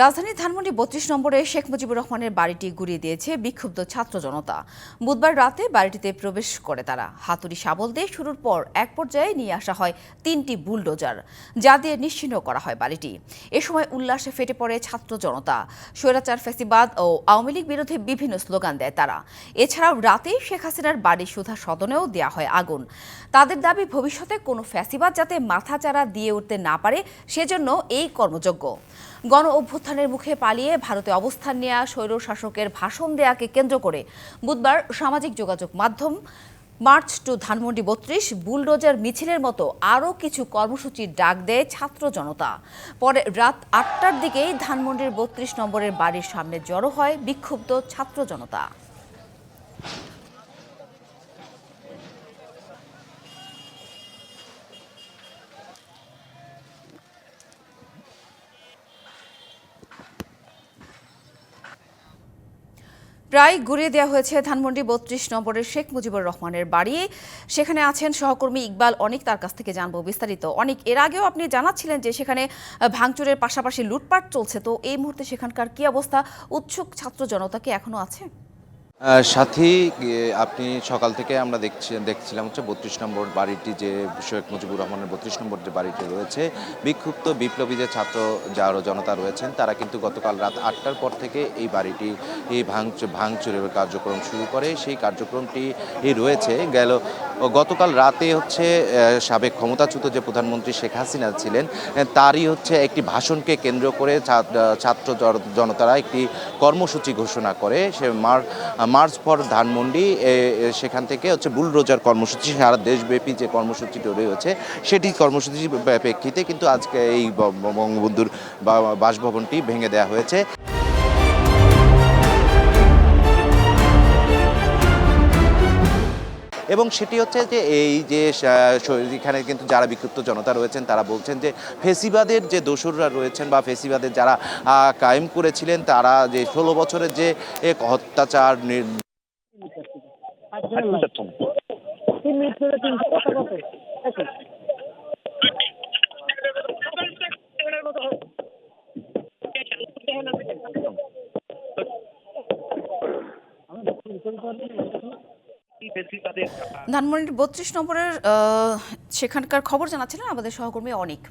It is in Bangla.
রাজধানীর ধানমন্ডি বত্রিশ নম্বরে শেখ মুজিবুর রহমানের বাড়িটি গুড়িয়ে দিয়েছে বিক্ষুব্ধ ছাত্র জনতা। বুধবার রাতে বাড়িটিতে প্রবেশ করে তারা। হাতুড়ি শাবল দিয়ে শুরুর পর এক পর্যায়ে নিয়ে আসা হয় তিনটি বুলডোজার, যা দিয়ে নিশ্চিহ্ন করা হয় বাড়িটি। এ সময় উল্লাসে ফেটে পড়ে ছাত্র জনতা। স্বৈরাচার, ফেসিবাদ ও আওয়ামী লীগ বিরুদ্ধে বিভিন্ন স্লোগান দেয় তারা। এছাড়াও রাতেই শেখ হাসিনার বাড়ির সুধা সদনেও দেওয়া হয় আগুন। তাদের দাবি, ভবিষ্যতে কোনো ফ্যাসিবাদ যাতে মাথাচাড়া দিয়ে উঠতে না পারে, সেজন্য এই কর্মযজ্ঞ। গণ অভ্যুত্থানের মুখে পালিয়ে ভারতে অবস্থান নেয়া স্বৈর শাসকের ভাষণ দেয়াকে কেন্দ্র করে বুধবার সামাজিক যোগাযোগ মাধ্যম মার্চ টু ধানমন্ডি বত্রিশ বুলডোজার মিছিলের মতো আরও কিছু কর্মসূচির ডাক দেয় ছাত্র জনতা। পরে রাত আটটার দিকেই ধানমন্ডির বত্রিশ নম্বরের বাড়ির সামনে জড়ো হয় বিক্ষুব্ধ ছাত্র জনতা। প্রায় ঘুরিয়ে দেওয়া হয়েছে ধানমন্ডি বত্রিশ নম্বরের শেখ মুজিবুর রহমানের বাড়ি। সেখানে আছেন সহকর্মী ইকবাল অনেক, তার কাছ থেকে জানব বিস্তারিত। অনেক, এর আগেও আপনি জানাচ্ছিলেন যে সেখানে ভাঙচুরের পাশাপাশি লুটপাট চলছে। তো এই মুহূর্তে সেখানকার কি অবস্থা? উৎসুক ছাত্র জনতা কি এখনও আছে? সাথী আপনি সকাল থেকে আমরা দেখছি, দেখছিলাম হচ্ছে বত্রিশ নম্বর বাড়িটি যে শেখ মুজিবুর রহমানের বত্রিশ নম্বর যে বাড়িটি রয়েছে, বিক্ষুব্ধ বিপ্লবী যে ছাত্র যারা জনতা রয়েছেন, তারা কিন্তু গতকাল রাত আটটার পর থেকে এই বাড়িটি, এই ভাঙচুর ভাঙচুরের কার্যক্রম শুরু করে। সেই কার্যক্রমটি রয়েছে। গেল গতকাল রাতে হচ্ছে সাবেক ক্ষমতাচ্যুত যে প্রধানমন্ত্রী শেখ হাসিনা ছিলেন তারই হচ্ছে একটি ভাষণকে কেন্দ্র করে ছাত্র ছাত্র জন- জনতারা একটি কর্মসূচি ঘোষণা করে। সে মার মার্চ ফর ধানমন্ডি সেখান থেকে হচ্ছে বুলরোজার কর্মসূচি, সারা দেশব্যাপী যে কর্মসূচিটি রয়েছে সেটি কর্মসূচির প্রেক্ষিতে কিন্তু আজকে এই বঙ্গবন্ধুর বাসভবনটি ভেঙে দেওয়া হয়েছে। এবং সেটি হচ্ছে যে এই যে এখানে কিন্তু যারা বিক্ষুব্ধ জনতা রয়েছেন, তারা বলছেন যে ফেসিবাদের যে দোসররা রয়েছেন বা ফেসিবাদের যারা কায়েম করেছিলেন, তারা যে ষোলো বছরের যে এক অত্যাচার নির- ধানমন্ডির বত্রিশ নম্বরের সেখানকার খবর জানাচ্ছিলেন আমাদের সহকর্মী অনেক।